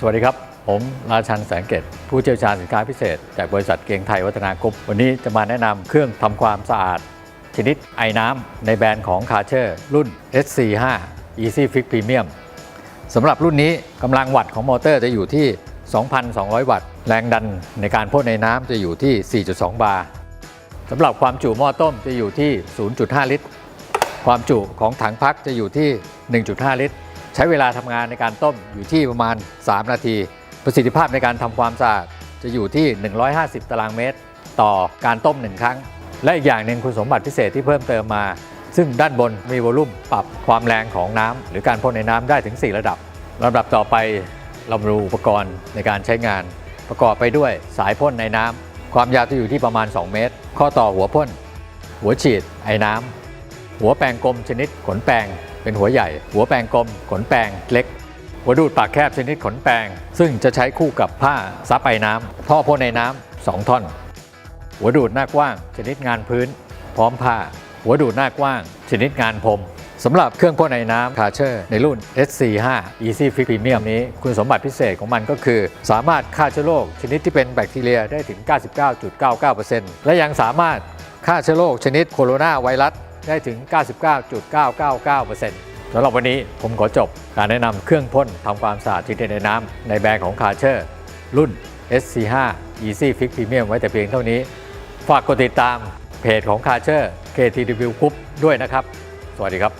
สวัสดีครับ ผมราชันแสงเกตผู้เชี่ยวชาญสินค้าพิเศษ จากบริษัทเกียงไทยวัฒนากรุ๊ปวันนี้จะมาแนะนำเครื่องทำความสะอาด ชนิดไอ้น้ำในแบรนด์ของคาเชอร์รุ่น SC5 Easy Fix Premium สำหรับรุ่นนี้กำลังวัตต์ของมอเตอร์จะอยู่ที่ 2,200 วัตต์ แรงดันในการพ่นในน้ำจะอยู่ที่ 4.2 บาร์สำหรับความจุหม้อต้มจะอยู่ที่ 0.5 ลิตร ความจุของถังพักจะอยู่ที่ 1.5 ลิตร ใช้เวลาทำงานในการต้มอยู่ที่ประมาณ 3 นาที ประสิทธิภาพในการทำความสะอาดจะอยู่ที่ 150 ตารางเมตร ต่อการต้ม 1 ครั้ง และอีกอย่างหนึ่งคุณสมบัติพิเศษที่เพิ่มเติมมา ซึ่งด้านบนมีวอลลุ่มปรับความแรงของน้ำหรือการพ่นในน้ำได้ถึง 4 ระดับลำดับต่อไปเรามาดูอุปกรณ์ในการใช้งาน ประกอบไปด้วยสายพ่นในน้ำความยาวจะอยู่ที่ประมาณ 2 เมตร ข้อต่อหัวพ่น หัวฉีดไอ้น้ำ หัวแปรงกลมชนิดขนแปรงเป็นหัวใหญ่ หัวแปรงกลม ขนแปรงเล็ก หัวดูดปากแคบชนิดขนแปรงซึ่งจะใช้คู่กับผ้าซับไอน้ำท่อพ่นไอ้น้ำสองท่อน หัวดูดหน้ากว้าง ชนิดงานพื้น พร้อมผ้า หัวดูดหน้ากว้าง ชนิดงานพรมสำหรับเครื่องพ่นไอน้ำคาเชอร์ในรุ่น SC5 Easy Fix Premium นี้ คุณสมบัติพิเศษของมันก็คือ สามารถฆ่าเชื้อโรคชนิดที่เป็นแบคทีเรียได้ถึง 99.99%และยังสามารถฆ่าเชื้อโรคชนิดโคโรนาไวรัส ได้ถึง 99.999%สำหรับวันนี้ผมขอจบการแนะนำเครื่องพ่นทำความสะอาดชนิดในน้ำในแบรนด์ของคาเชอร์รุ่น SC5 Easy Fix Premium ไว้แต่เพียงเท่านี้ ฝากกดติดตามเพจของคาเชอร์ KTW Group ด้วยนะครับ สวัสดีครับ